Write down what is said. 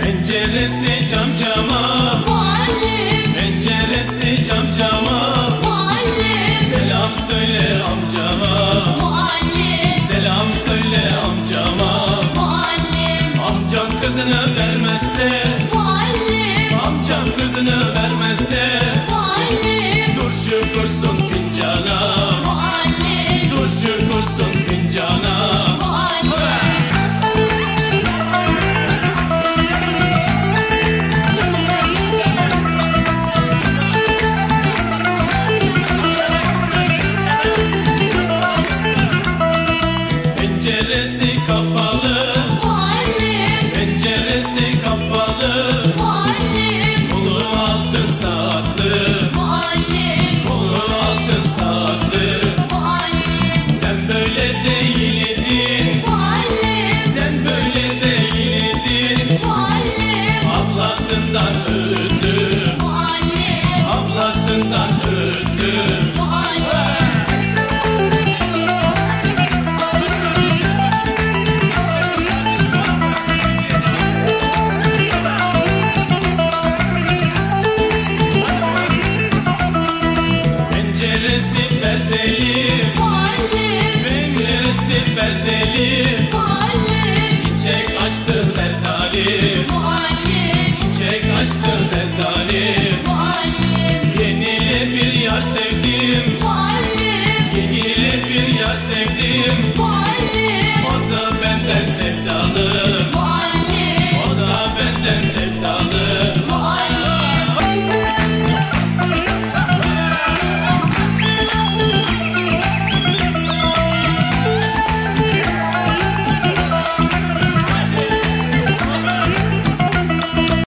Penceresi cam cama Muallim, Penceresi cam cama muallim, Selam söyle amcama. Muallim, Selam söyle amcama. Muallim, Amcam kızını vermezse Kızını vermezse muallim, Turşu kursun fincana. Muallim, Turşu kursun fincana. Muallim. Penceresi kapalı. Muallim, Penceresi kapalı böyle Penceresi perdeli muallim, Çiçek açtı serdali. Muallim, Çiçek açtı serdali. Muallim, Yeniyle bir yar sevdim. Muallim, Yeniyle bir yar sevdim. Muallim.